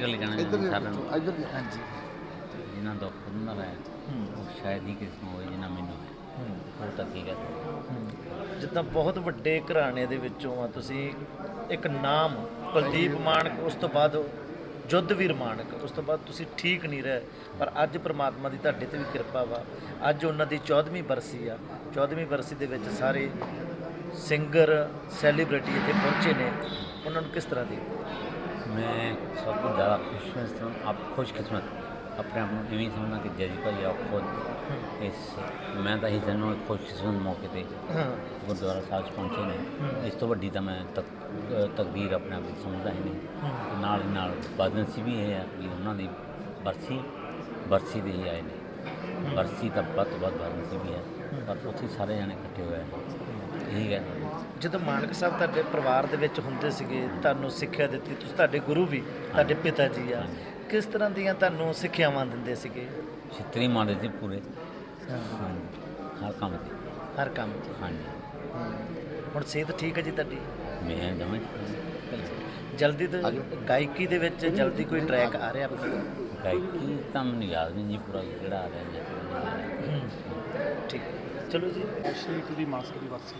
ਸ਼੍ਰੀ ਅਕਾਲ ਇੱਧਰ ਸਾਰਿਆਂ ਨੂੰ। ਇੱਧਰ ਹਾਂਜੀ। ਜਿਨ੍ਹਾਂ ਦਾ ਦਾ ਹੈ। ਉਹ ਸ਼ਾਇਦ ਹੀ ਕਿਸੇ ਨੂੰ ਹੋਏ ਜਿਨ੍ਹਾਂ ਮੈਨੂੰ ਹੈ। ਉਹ ਤਾਂ ਕੀ ਹੈ। ਜਿੱਦਾਂ ਬਹੁਤ ਵੱਡੇ ਘਰਾਣੇ ਦੇ ਵਿੱਚੋਂ ਆ ਤੁਸੀਂ ਇੱਕ ਨਾਮ ਕੁਲਦੀਪ ਮਾਨਕ ਉਸ ਤੋਂ ਬਾਅਦ ਜੁੱਧਵੀਰ ਮਾਨਕ ਉਸ ਤੋਂ ਬਾਅਦ ਤੁਸੀਂ ਠੀਕ ਨਹੀਂ ਰਹੇ ਪਰ ਅੱਜ ਪ੍ਰਮਾਤਮਾ ਦੀ ਤੁਹਾਡੇ ਤੇ ਵੀ ਕਿਰਪਾ ਵਾ। ਅੱਜ ਉਹਨਾਂ ਦੀ 14ਵੀਂ ਬਰਸੀ ਆ। 14ਵੀਂ ਬਰਸੀ ਦੇ ਵਿੱਚ ਸਾਰੇ ਸਿੰਗਰ ਸੈਲੀਬ੍ਰਿਟੀ ਇੱਥੇ ਪਹੁੰਚੇ ਨੇ। ਉਹਨਾਂ ਨੂੰ ਕਿਸ ਤਰ੍ਹਾਂ ਦੀ ਮੈਂ ਸਭ ਤੋਂ ਜ਼ਿਆਦਾ ਖੁਸ਼ ਹਾਂ ਤਰ੍ਹਾਂ ਆਪ ਖੁਸ਼ਕਿਸਮਤ ਆਪਣੇ ਆਪ ਨੂੰ ਇਵੇਂ ਹੀ ਸਮਝਦਾ ਕਿ ਜੈਜੀ ਭਾਈ ਆਪ ਖੁਦ ਇਸ ਮੈਂ ਤਾਂ ਹੀ ਸਮਝਦਾ ਕਿ ਖੁਸ਼ਕਿਸਮਤ ਮੌਕੇ ਤੇ ਗੁਰਦੁਆਰਾ ਸਾਹਿਬ ਪਹੁੰਚੇ ਨੇ। ਇਸ ਤੋਂ ਵੱਡੀ ਤਾਂ ਮੈਂ ਤਕ ਤਕਦੀਰ ਆਪਣੇ ਆਪ ਵਿੱਚ ਸਮਝਦਾ ਹੀ ਨਹੀਂ। ਨਾਲ ਨਾਲ ਬਦਨਸੀਬੀ ਇਹ ਹੈ ਕਿ ਉਹਨਾਂ ਦੀ ਬਰਸੀ ਬਰਸੀ ਦੇ ਹੀ ਆਏ ਨੇ। ਬਰਸੀ ਤਾਂ ਵੱਧ ਤੋਂ ਵੱਧ ਬਦਨਸੀਬੀ ਹੈ। ਪਰ ਉੱਥੇ ਸਾਰੇ ਜਾਣੇ ਇਕੱਠੇ ਹੋਏ ਇਹੀ ਹੈ। ਜਦੋਂ ਮਾਨਕ ਸਾਹਿਬ ਤੁਹਾਡੇ ਪਰਿਵਾਰ ਦੇ ਵਿੱਚ ਹੁੰਦੇ ਸੀਗੇ ਤੁਹਾਨੂੰ ਸਿੱਖਿਆ ਦਿੱਤੀ ਤੁਸੀਂ ਤੁਹਾਡੇ ਗੁਰੂ ਵੀ ਤੁਹਾਡੇ ਪਿਤਾ ਜੀ ਆ ਕਿਸ ਤਰ੍ਹਾਂ ਦੀਆਂ ਤੁਹਾਨੂੰ ਸਿੱਖਿਆਵਾਂ ਦਿੰਦੇ ਸੀਗੇ? ਛਿੱਤਰੀ ਮਾਰਦੇ ਸੀ ਪੂਰੇ। ਹਰ ਕੰਮ ਤੇ। ਹਰ ਕੰਮ 'ਚ ਹਾਂਜੀ। ਹੁਣ ਸਿਹਤ ਠੀਕ ਹੈ ਜੀ ਤੁਹਾਡੀ? ਮੈਂ ਜਮਾਂ ਜਲਦੀ ਤੋਂ ਗਾਇਕੀ ਦੇ ਵਿੱਚ ਜਲਦੀ ਕੋਈ ਟਰੈਕ ਆ ਰਿਹਾ ਆਪਣਾ? ਗਾਇਕੀ ਤਾਂ ਮੈਨੂੰ ਯਾਦ ਨਹੀਂ ਜੀ ਪੂਰਾ ਕਿਹੜਾ ਆ ਰਿਹਾ ਜੀ। ਠੀਕ। ਚਲੋ ਜੀ ਸ਼੍ਰੀ ਦੀ ਮਾਸਕ ਦੀ ਵਰਸੀ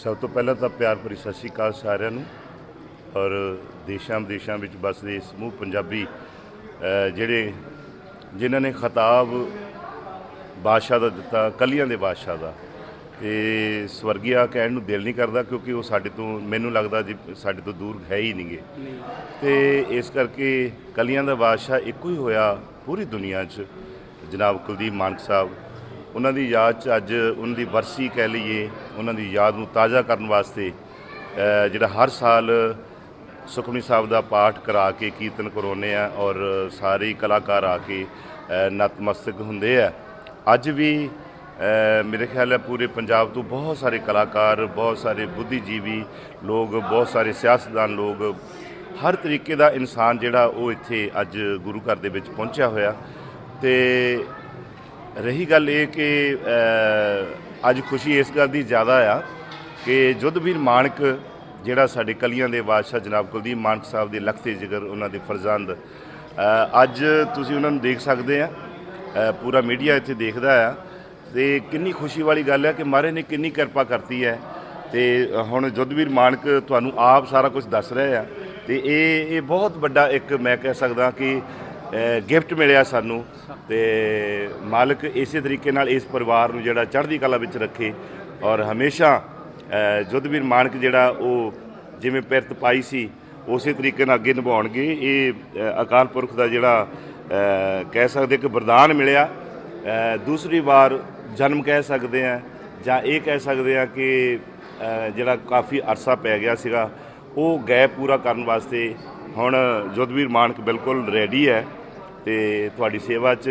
ਸਭ ਤੋਂ ਪਹਿਲਾਂ ਤਾਂ ਪਿਆਰ ਭਰੀ ਸਤਿ ਸ਼੍ਰੀ ਅਕਾਲ ਸਾਰਿਆਂ ਨੂੰ ਔਰ ਦੇਸ਼ਾਂ ਵਿਦੇਸ਼ਾਂ ਵਿੱਚ ਵੱਸਦੇ ਸਮੂਹ ਪੰਜਾਬੀ ਅ, ਜਿਹੜੇ ਜਿਨ੍ਹਾਂ ਨੇ ਖਿਤਾਬ ਬਾਦਸ਼ਾਹ ਦਾ ਦਿੱਤਾ ਕਲੀਆਂ ਦੇ ਬਾਦਸ਼ਾਹ ਦਾ। ਤੇ ਸਵਰਗੀਆ ਕਹਿਣ ਨੂੰ ਦਿਲ ਨਹੀਂ ਕਰਦਾ ਕਿਉਂਕਿ ਉਹ ਸਾਡੇ ਤੋਂ ਮੈਨੂੰ ਲੱਗਦਾ ਜੀ ਸਾਡੇ ਤੋਂ ਦੂਰ ਹੈ ਹੀ ਨਹੀਂਗੇ। ਤੇ ਇਸ ਕਰਕੇ ਕਲੀਆਂ ਦਾ ਬਾਦਸ਼ਾਹ ਇੱਕੋ ਹੀ ਹੋਇਆ ਪੂਰੀ ਦੁਨੀਆ 'ਚ। ਜਨਾਬ ਕੁਲਦੀਪ ਮਾਨਕ ਸਾਹਿਬ ਉਹਨਾਂ ਦੀ ਯਾਦ 'ਚ ਅੱਜ ਉਹਨਾਂ ਦੀ ਵਰਸੀ ਕਹਿ ਲਈਏ, ਉਹਨਾਂ ਦੀ ਯਾਦ ਨੂੰ ਤਾਜ਼ਾ ਕਰਨ ਵਾਸਤੇ ਜਿਹੜਾ ਹਰ ਸਾਲ ਸੁਖਮਨੀ ਸਾਹਿਬ ਦਾ ਪਾਠ ਕਰਾ ਕੇ ਕੀਰਤਨ ਕਰਾਉਂਦੇ ਆ ਔਰ ਸਾਰੇ ਕਲਾਕਾਰ ਆ ਕੇ ਨਤਮਸਤਕ ਹੁੰਦੇ ਆ। ਅੱਜ ਵੀ ਮੇਰੇ ਖਿਆਲ ਹੈ ਪੂਰੇ ਪੰਜਾਬ ਤੋਂ ਬਹੁਤ ਸਾਰੇ ਕਲਾਕਾਰ, ਬਹੁਤ ਸਾਰੇ ਬੁੱਧੀਜੀਵੀ ਲੋਕ, ਬਹੁਤ ਸਾਰੇ ਸਿਆਸਤਦਾਨ ਲੋਕ ਹਰ ਤਰੀਕੇ ਦਾ ਇਨਸਾਨ ਜਿਹੜਾ ਉਹ ਇੱਥੇ ਅੱਜ ਗੁਰੂ ਘਰ ਦੇ ਵਿੱਚ ਪਹੁੰਚਿਆ ਹੋਇਆ। ਤੇ ਰਹੀ ਗੱਲ ਇਹ ਕਿ ਅੱਜ ਖੁਸ਼ੀ ਇਸ ਗੱਲ ਦੀ ਜ਼ਿਆਦਾ ਆ ਕਿ ਜੁੱਧਵੀਰ ਮਾਨਕ ਜਿਹੜਾ ਸਾਡੇ ਕਲੀਆਂ ਦੇ ਬਾਦਸ਼ਾਹ ਜਨਾਬ ਕੁਲਦੀਪ ਮਾਨਕ ਸਾਹਿਬ ਦੇ ਲਖਤੇ ਜਿਗਰ ਉਹਨਾਂ ਦੇ ਫਰਜ਼ੰਦ ਅੱਜ ਤੁਸੀਂ ਉਹਨਾਂ ਨੂੰ ਦੇਖ ਸਕਦੇ ਆ ਪੂਰਾ ਮੀਡੀਆ ਇੱਥੇ ਦੇਖਦਾ ਆ, ਤੇ ਕਿੰਨੀ ਖੁਸ਼ੀ ਵਾਲੀ ਗੱਲ ਹੈ ਕਿ ਮਹਾਰਾਜ ਨੇ ਕਿੰਨੀ ਕਿਰਪਾ ਕਰਤੀ ਹੈ। ਤੇ ਹੁਣ ਜੁੱਧਵੀਰ ਮਾਨਕ ਤੁਹਾਨੂੰ ਆਪ ਸਾਰਾ ਕੁਝ ਦੱਸ ਰਹੇ ਆ, ਤੇ ਇਹ ਇਹ ਬਹੁਤ ਵੱਡਾ ਇੱਕ ਮੈਂ ਕਹਿ ਸਕਦਾ ਕਿ ਗਿਫਟ ਮਿਲਿਆ ਸਾਨੂੰ ਤੇ ਮਾਲਕ ਇਸੇ ਤਰੀਕੇ ਨਾਲ ਇਸ ਪਰਿਵਾਰ ਨੂੰ ਜਿਹੜਾ ਚੜ੍ਹਦੀ ਕਲਾ ਵਿੱਚ ਰੱਖੇ ਔਰ ਹਮੇਸ਼ਾ ਅ, ਮਾਨਕ ਜਿਹੜਾ ਉਹ ਜਿਵੇਂ ਪਿਰਤ ਪਾਈ ਸੀ ਉਸੇ ਤਰੀਕੇ ਨਾਲ ਅੱਗੇ ਨਿਭਾਉਣਗੇ। ਇਹ ਅਕਾਲ ਪੁਰਖ ਦਾ ਜਿਹੜਾ ਕਹਿ ਸਕਦੇ ਕਿ ਵਰਦਾਨ ਮਿਲਿਆ। ਦੂਸਰੀ ਵਾਰ ਜਨਮ ਕਹਿ ਸਕਦੇ ਆ ਜਾਂ ਇਹ ਕਹਿ ਸਕਦੇ ਆ ਕਿ ਜਿਹੜਾ ਕਾਫੀ ਅਰਸਾ ਪੈ ਗਿਆ ਸੀਗਾ ਉਹ ਗੈਪ ਪੂਰਾ ਕਰਨ ਵਾਸਤੇ ਹੁਣ ਜੁੱਧਵੀਰ ਮਾਨਕ ਬਿਲਕੁਲ ਰੈਡੀ ਹੈ। ਤੇ ਤੁਹਾਡੀ ਸੇਵਾ 'ਚ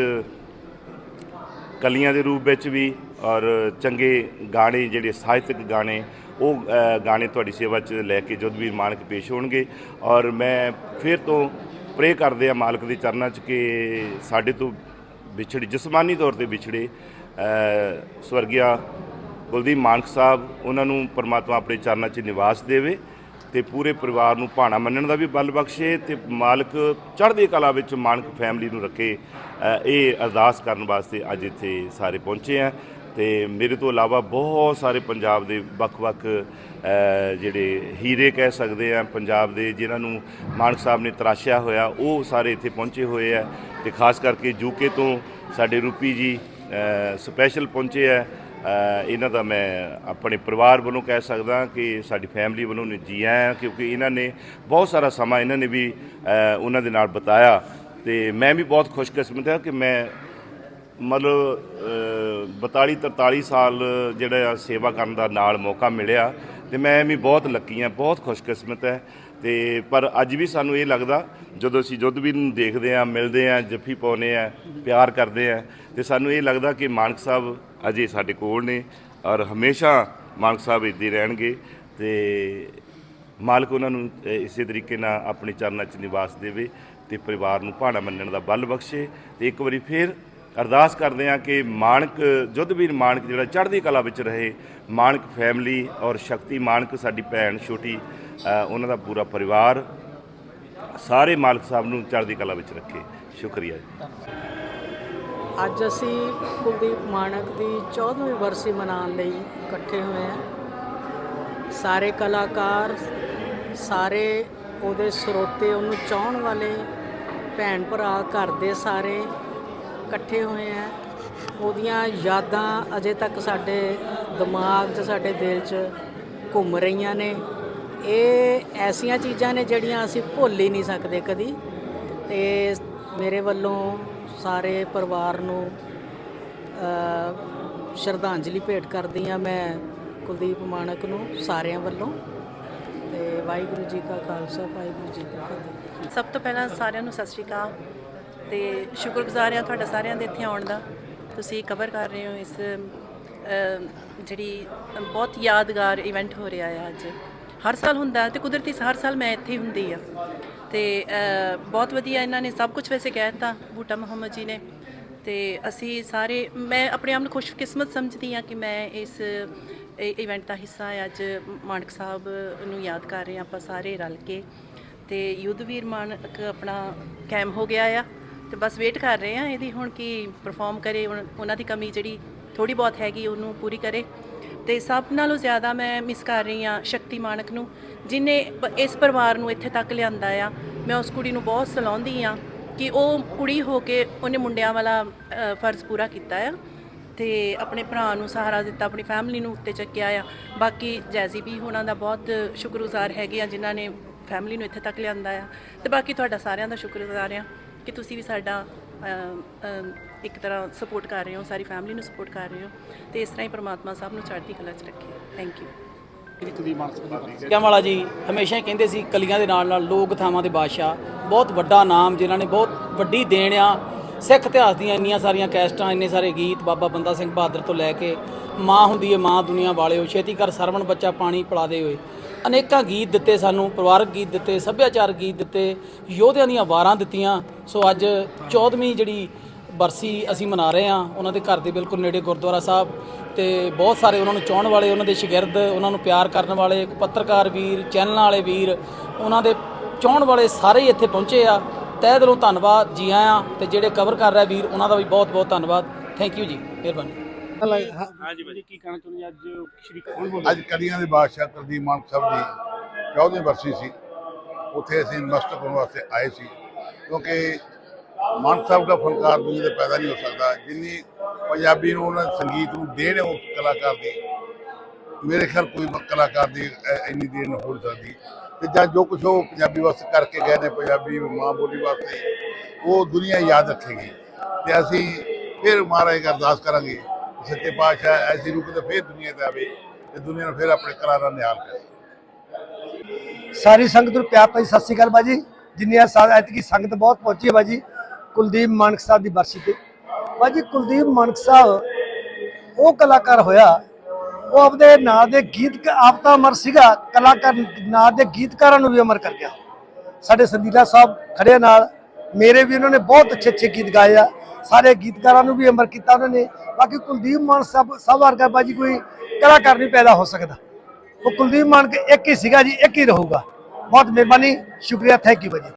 ਕਲੀਆਂ ਦੇ ਰੂਪ ਵਿੱਚ ਵੀ ਔਰ ਚੰਗੇ ਗਾਣੇ ਜਿਹੜੇ ਸਾਹਿਤਕ ਗਾਣੇ ਉਹ ਗਾਣੇ ਤੁਹਾਡੀ ਸੇਵਾ 'ਚ ਲੈ ਕੇ ਜੁੱਧਵੀਰ ਮਾਨਕ ਪੇਸ਼ ਹੋਣਗੇ। ਔਰ ਮੈਂ ਫਿਰ ਤੋਂ ਪ੍ਰੇ ਕਰਦੇ ਆ ਮਾਲਕ ਦੇ ਚਰਨਾਂ 'ਚ ਕਿ ਸਾਡੇ ਤੋਂ ਵਿਛੜੇ ਜਿਸਮਾਨੀ ਤੌਰ ਤੇ ਵਿਛੜੇ ਅ, ਸਵਰਗੀਆ ਕੁਲਦੀਪ ਮਾਨਕ ਸਾਹਿਬ ਉਹਨਾਂ ਨੂੰ ਪਰਮਾਤਮਾ ਆਪਣੇ ਚਰਨਾਂ 'ਚ ਨਿਵਾਸ ਦੇਵੇ। ਤੇ ਪੂਰੇ ਪਰਿਵਾਰ ਨੂੰ ਭਾਣਾ ਮੰਨਣ ਦਾ ਵੀ ਬਲ ਬਖਸ਼ੇ ਤੇ ਮਾਲਕ ਚੜ੍ਹਦੀ ਕਲਾ ਵਿੱਚ ਮਾਨਕ ਫੈਮਿਲੀ ਨੂੰ ਰੱਖੇ ਇਹ ਅਰਦਾਸ ਕਰਨ ਵਾਸਤੇ ਅੱਜ ਇੱਥੇ ਸਾਰੇ ਪਹੁੰਚੇ ਆ। ਤੇ ਮੇਰੇ ਤੋਂ ਇਲਾਵਾ ਬਹੁਤ ਸਾਰੇ ਪੰਜਾਬ ਦੇ ਵੱਖ-ਵੱਖ ਜਿਹੜੇ ਹੀਰੇ ਕਹਿ ਸਕਦੇ ਆ, ਪੰਜਾਬ ਦੇ ਜਿਨ੍ਹਾਂ ਨੂੰ ਮਾਨਕ ਸਾਹਿਬ ਨੇ ਤਰਾਸ਼ਿਆ ਹੋਇਆ, ਉਹ ਸਾਰੇ ਇੱਥੇ ਪਹੁੰਚੇ ਹੋਏ ਆ। ਤੇ ਖਾਸ ਕਰਕੇ ਯੂਕੇ ਤੋਂ ਸਾਡੇ ਰੂਪੀ ਜੀ ਸਪੈਸ਼ਲ ਪਹੁੰਚੇ ਆ। ਇਹਨਾਂ ਦਾ ਮੈਂ ਆਪਣੇ ਪਰਿਵਾਰ ਵੱਲੋਂ ਕਹਿ ਸਕਦਾ ਕਿ ਸਾਡੀ ਫੈਮਿਲੀ ਵੱਲੋਂ ਨੇ ਜੀ ਆਇਆਂ ਕਿਉਂਕਿ ਇਹਨਾਂ ਨੇ ਬਹੁਤ ਸਾਰਾ ਸਮਾਂ ਇਹਨਾਂ ਨੇ ਵੀ ਉਹਨਾਂ ਦੇ ਨਾਲ ਬਤਾਇਆ। ਤੇ ਮੈਂ ਵੀ ਬਹੁਤ ਖੁਸ਼ਕਿਸਮਤ ਹਾਂ ਕਿ ਮੈਂ ਮਤਲਬ ਅ, 42 43 ਸਾਲ ਜਿਹੜਾ ਆ ਸੇਵਾ ਕਰਨ ਦਾ ਨਾਲ ਮੌਕਾ ਮਿਲਿਆ ਤੇ ਮੈਂ ਵੀ ਬਹੁਤ ਲੱਕੀ ਹਾਂ ਬਹੁਤ ਖੁਸ਼ਕਿਸਮਤ ਹੈ। ਤੇ ਪਰ ਅੱਜ ਵੀ ਸਾਨੂੰ ਇਹ ਲੱਗਦਾ ਜਦੋਂ ਅਸੀਂ ਜੁੱਧਵੀਰ ਨੂੰ ਦੇਖਦੇ ਆ ਮਿਲਦੇ ਆ ਜੱਫੀ ਪਾਉਨੇ ਆ ਪਿਆਰ ਕਰਦੇ ਆ ਤੇ ਸਾਨੂੰ ਇਹ ਲੱਗਦਾ ਕਿ ਮਾਨਕ ਸਾਹਿਬ ਅਜੇ ਸਾਡੇ ਕੋਲ ਨੇ ਔਰ ਹਮੇਸ਼ਾ ਮਾਨਕ ਸਾਹਿਬ ਇੱਦਾਂ ਹੀ ਰਹਿਣਗੇ ਤੇ ਮਾਲਕ ਉਹਨਾਂ ਨੂੰ ਇਸੇ ਤਰੀਕੇ ਨਾਲ ਆਪਣੇ ਚਰਨਾਂ 'ਚ ਨਿਵਾਸ ਦੇਵੇ ਤੇ ਪਰਿਵਾਰ ਨੂੰ ਭਾਣਾ ਮੰਨਣ ਦਾ ਬਲ ਬਖਸ਼ੇ। ਤੇ ਇੱਕ ਵਾਰੀ ਫੇਰ ਅਰਦਾਸ ਕਰਦੇ ਹਾਂ ਕਿ ਮਾਨਕ ਜੁੱਧਵੀਰ ਮਾਨਕ ਜਿਹੜਾ ਚੜ੍ਹਦੀ ਕਲਾ ਵਿੱਚ ਰਹੇ ਮਾਨਕ ਫੈਮਿਲੀ ਔਰ ਸ਼ਕਤੀ ਮਾਨਕ ਸਾਡੀ ਭੈਣ ਛੋਟੀ ਉਹਨਾਂ ਦਾ ਪੂਰਾ ਪਰਿਵਾਰ ਸਾਰੇ ਮਾਲਕ ਸਾਹਿਬ ਨੂੰ ਚੜ੍ਹਦੀ ਕਲਾ ਵਿੱਚ ਰੱਖੇ। ਸ਼ੁਕਰੀਆ ਜੀ। ਅੱਜ ਅਸੀਂ ਕੁਲਦੀਪ ਮਾਨਕ ਦੀ 14ਵੀਂ ਵਰਸੀ ਮਨਾਉਣ ਲਈ ਇਕੱਠੇ ਹੋਏ ਹਾਂ। ਸਾਰੇ ਕਲਾਕਾਰ, ਸਾਰੇ ਉਹਦੇ ਸਰੋਤੇ, ਉਹਨੂੰ ਚਾਹਣ ਵਾਲੇ ਭੈਣ ਭਰਾ, ਘਰ ਦੇ ਸਾਰੇ ਇਕੱਠੇ ਹੋਏ ਆ ਉਹਦੀਆਂ ਯਾਦਾਂ ਅਜੇ ਤੱਕ ਸਾਡੇ ਦਿਮਾਗ 'ਚ, ਸਾਡੇ ਦਿਲ 'ਚ ਘੁੰਮ ਰਹੀਆਂ ਨੇ। ਇਹ ਐਸੀਆਂ ਚੀਜ਼ਾਂ ਨੇ ਜਿਹੜੀਆਂ ਅਸੀਂ ਭੁੱਲ ਹੀ ਨਹੀਂ ਸਕਦੇ ਕਦੀ। ਤੇ ਮੇਰੇ ਵੱਲੋਂ ਸਾਰੇ ਪਰਿਵਾਰ ਨੂੰ ਸ਼ਰਧਾਂਜਲੀ ਭੇਟ ਕਰਦੀ ਹਾਂ ਮੈਂ ਕੁਲਦੀਪ ਮਾਣਕ ਨੂੰ ਸਾਰਿਆਂ ਵੱਲੋਂ ਤੇ ਵਾਹਿਗੁਰੂ ਜੀ ਕਾ ਖਾਲਸਾ, ਵਾਹਿਗੁਰੂ ਜੀ ਕੀ ਫਤਿਹ। ਸਭ ਤੋਂ ਪਹਿਲਾਂ ਸਾਰਿਆਂ ਨੂੰ ਸਤਿ ਸ਼੍ਰੀ ਅਕਾਲ ਤੇ ਸ਼ੁਕਰਗੁਜ਼ਾਰ ਹਾਂ ਤੁਹਾਡਾ ਸਾਰਿਆਂ ਦੇ ਇੱਥੇ ਆਉਣ ਦਾ। ਤੁਸੀਂ ਕਵਰ ਕਰ ਰਹੇ ਹੋ ਇਸ ਜਿਹੜੀ ਬਹੁਤ ਯਾਦਗਾਰ ਇਵੈਂਟ ਹੋ ਰਿਹਾ ਹੈ ਅੱਜ। ਹਰ ਸਾਲ ਹੁੰਦਾ ਹੈ ਤੇ ਕੁਦਰਤੀ ਹਰ ਸਾਲ ਮੈਂ ਇੱਥੇ ਹੀ ਹੁੰਦੀ ਆ। ਤੇ ਬਹੁਤ ਵਧੀਆ ਇਹਨਾਂ ਨੇ ਸਭ ਕੁਝ ਵੈਸੇ ਕਹਿ ਦਿੱਤਾ, ਬੂਟਾ ਮੁਹੰਮਦ ਜੀ ਨੇ। ਤੇ ਅਸੀਂ ਸਾਰੇ, ਮੈਂ ਆਪਣੇ ਆਪ ਨੂੰ ਖੁਸ਼ਕਿਸਮਤ ਸਮਝਦੀ ਹਾਂ ਕਿ ਮੈਂ ਇਸ ਇਵੈਂਟ ਦਾ ਹਿੱਸਾ ਹਾਂ। ਅੱਜ ਮਾਨਕ ਸਾਹਿਬ ਨੂੰ ਯਾਦ ਕਰ ਰਹੇ ਹਾਂ ਆਪਾਂ ਸਾਰੇ ਰਲ ਕੇ। ਤੇ ਯੁੱਧਵੀਰ ਮਾਨਕ ਆਪਣਾ ਕੈਮ ਹੋ ਗਿਆ ਆ। ਤੇ ਬਸ ਵੇਟ ਕਰ ਰਹੇ ਆ ਇਹਦੀ ਹੁਣ ਕੀ ਪਰਫਾਰਮ ਕਰੇ ਉਨ- ਉਹਨਾਂ ਦੀ ਕਮੀ ਜਿਹੜੀ ਥੋੜੀ ਬਹੁਤ ਹੈਗੀ, ਉਹਨੂੰ ਪੂਰੀ ਕਰੇ। ਤੇ ਸਭ ਨਾਲੋਂ ਜ਼ਿਆਦਾ ਮੈਂ ਮਿਸ ਕਰ ਰਹੀ ਆ ਸ਼ਕਤੀ ਮਾਨਕ ਨੂੰ, ਜਿਨੇ ਇਸ ਪਰਿਵਾਰ ਨੂੰ ਇੱਥੇ ਤੱਕ ਲਿਆਂਦਾ ਆ। ਮੈਂ ਉਸ ਕੁੜੀ ਨੂੰ ਬਹੁਤ ਸਲਾਉਂਦੀ ਆ ਕਿ ਉਹ ਕੁੜੀ ਹੋ ਕੇ ਉਹਨੇ ਮੁੰਡਿਆਂ ਵਾਲਾ ਫਰਜ਼ ਪੂਰਾ ਕੀਤਾ ਆ ਤੇ ਆਪਣੇ ਭਰਾ ਨੂੰ ਸਹਾਰਾ ਦਿੱਤਾ, ਆਪਣੀ ਫੈਮਿਲੀ ਨੂੰ ਉੱਤੇ ਚੱਕਿਆ ਆ। ਬਾਕੀ ਜੈਜ਼ੀ ਵੀ ਉਹਨਾਂ ਦਾ ਬਹੁਤ ਸ਼ੁਕਰਗੁਜ਼ਾਰ ਹੈਗੇ ਆ ਜਿਨ੍ਹਾਂ ਨੇ ਫੈਮਿਲੀ ਨੂੰ ਇੱਥੇ ਤੱਕ ਲਿਆਂਦਾ ਆ। ਤੇ ਬਾਕੀ ਤੁਹਾਡਾ ਸਾਰਿਆਂ ਦਾ ਸ਼ੁਕਰਗੁਜ਼ਾਰ ਆ। ਕਿ ਤੁਸੀਂ ਵੀ ਸਾਡਾ ਇੱਕ ਤਰ੍ਹਾਂ ਸਪੋਰਟ ਕਰ ਰਹੇ ਹੋ ਸਾਰੀ ਫੈਮਿਲੀ ਨੂੰ ਸਪੋਰਟ ਕਰ ਰਹੇ ਹੋ ਤੇ ਇਸ ਤਰ੍ਹਾਂ ਹੀ ਪ੍ਰਮਾਤਮਾ ਸਭ ਨੂੰ ਚੜ੍ਹਦੀ ਕਲਾ 'ਚ ਰੱਖੇ। ਥੈਂਕ ਯੂ ਦੀ ਕਲੀਆਂ ਵਾਲਾ ਜੀ ਹਮੇਸ਼ਾ ਹੀ ਕਹਿੰਦੇ ਸੀ ਕਲੀਆਂ ਦੇ ਨਾਲ ਨਾਲ ਲੋਕ ਥਾਵਾਂ ਦੇ ਬਾਦਸ਼ਾਹ ਬਹੁਤ ਵੱਡਾ ਨਾਮ ਜਿਨ੍ਹਾਂ ਨੇ ਬਹੁਤ ਵੱਡੀ ਦੇਣ ਆ। ਸਿੱਖ ਇਤਿਹਾਸ ਦੀਆਂ ਇੰਨੀਆਂ ਸਾਰੀਆਂ ਕੈਸਟਾਂ ਇੰਨੇ ਸਾਰੇ ਗੀਤ ਬਾਬਾ ਬੰਦਾ ਸਿੰਘ ਬਹਾਦਰ ਤੋਂ ਲੈ ਕੇ ਮਾਂ ਹੁੰਦੀ ਏ ਮਾਂ ਦੁਨੀਆ ਵਾਲਿਓ ਛੇਤੀ ਕਰ ਸਰਵਣ ਬੱਚਾ ਪਾਣੀ ਪਿਲਾਦੇ ਹੋਏ ਅਨੇਕਾਂ ਗੀਤ ਦਿੱਤੇ ਸਾਨੂੰ, ਪਰਿਵਾਰਕ ਗੀਤ ਦਿੱਤੇ, ਸੱਭਿਆਚਾਰ ਗੀਤ ਦਿੱਤੇ, ਯੋਧਿਆਂ ਦੀਆਂ ਵਾਰਾਂ ਦਿੱਤੀਆਂ। ਸੋ ਅੱਜ 14ਵੀਂ ਜਿਹੜੀ ਬਰਸੀ ਅਸੀਂ ਮਨਾ ਰਹੇ ਹਾਂ, ਉਹਨਾਂ ਦੇ ਘਰ ਦੇ ਬਿਲਕੁਲ ਨੇੜੇ ਗੁਰਦੁਆਰਾ ਸਾਹਿਬ ਤੇ ਬਹੁਤ ਸਾਰੇ ਉਹਨਾਂ ਨੂੰ ਚਾਹਣ ਵਾਲੇ, ਉਹਨਾਂ ਦੇ ਸ਼ਾਗਿਰਦ, ਉਹਨਾਂ ਨੂੰ ਪਿਆਰ ਕਰਨ ਵਾਲੇ ਪੱਤਰਕਾਰ ਵੀਰ, ਚੈਨਲਾਂ ਵਾਲੇ ਵੀਰ, ਉਹਨਾਂ ਦੇ ਚਾਹਣ ਵਾਲੇ ਸਾਰੇ ਹੀ ਇੱਥੇ ਪਹੁੰਚੇ ਆ। ਤਹਿ ਦਿਲੋਂ ਧੰਨਵਾਦ, ਜੀ ਆਇਆਂ ਤੇ ਜਿਹੜੇ ਕਵਰ ਕਰ ਰਿਹਾ ਵੀਰ, ਉਹਨਾਂ ਦਾ ਵੀ ਬਹੁਤ ਬਹੁਤ ਧੰਨਵਾਦ। ਥੈਂਕ ਯੂ ਜੀ, ਮਿਹਰਬਾਨੀ। ਹਾਂਜੀ ਭਾਜੀ ਕੀ ਕਹਿਣਾ ਚਾਹੁੰਦੇ ਜੀ? ਅੱਜ ਸ਼੍ਰੀ ਕੌਣ ਬੋਲ ਅੱਜ ਕਲੀਆਂ ਦੇ ਬਾਦਸ਼ਾਹ ਕੁਲਦੀਪ ਮਾਨਕ ਸਾਹਿਬ ਦੀ 14ਵੀਂ ਵਰਸੀ ਸੀ। ਉੱਥੇ ਅਸੀਂ ਮਸਤਕ ਹੋਣ ਵਾਸਤੇ ਆਏ ਸੀ। ਕਿਉਂਕਿ ਮਾਨਕ ਸਾਹਿਬ ਦਾ ਫਨਕਾਰ ਦੁਨੀਆ ਤੇ ਪੈਦਾ ਨਹੀਂ ਹੋ ਸਕਦਾ। ਜਿੰਨੀ ਪੰਜਾਬੀ ਨੂੰ ਉਹਨਾਂ ਦੇ ਸੰਗੀਤ ਨੂੰ ਦੇਣ ਹੈ ਉਸ ਕਲਾਕਾਰ ਦੀ ਮੇਰੇ ਖਿਆਲ ਕੋਈ ਕਲਾਕਾਰ ਦੀ ਐ- ਇੰਨੀ ਹੋ ਨਹੀਂ ਸਕਦੀ। ਤੇ ਜਾਂ ਜੋ ਕੁਝ ਉਹ ਪੰਜਾਬੀ ਵਾਸਤੇ ਕਰਕੇ ਗਏ ਨੇ ਪੰਜਾਬੀ ਮਾਂ ਬੋਲੀ ਵਾਸਤੇ ਉਹ ਦੁਨੀਆ ਯਾਦ ਰੱਖੇਗੀ। ਤੇ ਅਸੀਂ ਫਿਰ ਮਹਾਰਾਜ ਅਗੇ ਅਰਦਾਸ ਕਰਾਂਗੇ। ਸੱਚੇ ਪਾਤਸ਼ਾਹ ਐਸੀ ਰੂਪ ਤੇ ਫਿਰ ਦੁਨੀਆ ਤੇ ਆਵੇ ਤੇ ਦੁਨੀਆ ਨੂੰ ਫਿਰ ਆਪਣੇ ਕਰਾਂ ਨਿਹਾਲ ਕਰੇ। ਸਾਰੀ ਸੰਗਤ ਨੂੰ ਪਿਆਰ ਭਾਈ ਸਤਿ ਸ਼੍ਰੀ ਅਕਾਲ ਬਾਜੀ। ਜਿੰਨੀਆਂ ਸਾਲ ਐਤਕੀ ਸੰਗਤ ਬਹੁਤ ਪਹੁੰਚੀ ਹੈ ਬਾਜੀ, ਕੁਲਦੀਪ ਮਾਨਕ ਸਾਹਿਬ ਦੀ ਬਰਸੀ ਤੇ। ਬਾਜੀ, ਕੁਲਦੀਪ ਮਾਨਕ ਸਾਹਿਬ, ਉਹ ਕਲਾਕਾਰ ਹੋਇਆ, ਉਹ ਆਪਦੇ ਨਾਂ ਦੇ ਗੀਤ ਆਪ ਤਾਂ ਅਮਰ ਸੀਗਾ, ਕਲਾਕਾਰ ਨਾਂ ਦੇ ਗੀਤਕਾਰਾਂ ਨੂੰ ਵੀ ਅਮਰ ਕਰ ਗਿਆ। ਸਾਡੇ ਸੰਦੀਲਾ ਸਾਹਿਬ ਖੜੇ ਨਾਲ, ਮੇਰੇ ਵੀ ਉਹਨਾਂ ਨੇ ਬਹੁਤ ਅੱਛੇ ਅੱਛੇ ਗੀਤ ਗਾਏ ਆ। ਸਾਰੇ ਗੀਤਕਾਰਾਂ ਨੂੰ ਵੀ ਅਮਰ ਕੀਤਾ ਉਹਨਾਂ ਨੇ। ਬਾਕੀ ਕੁਲਦੀਪ ਮਾਨ ਸਭ ਸਭ ਵਰਗਾ ਬਾਜੀ ਕੋਈ ਕਲਾਕਾਰ ਨਹੀਂ ਪੈਦਾ ਹੋ ਸਕਦਾ। ਉਹ ਕੁਲਦੀਪ ਮਾਨਕ ਇੱਕ ਹੀ ਸੀਗਾ ਜੀ, ਇੱਕ ਹੀ ਰਹੂਗਾ। ਬਹੁਤ ਮਿਹਰਬਾਨੀ, ਸ਼ੁਕਰੀਆ ਥੈਂਕ ਯੂ ਬਾਜੀ।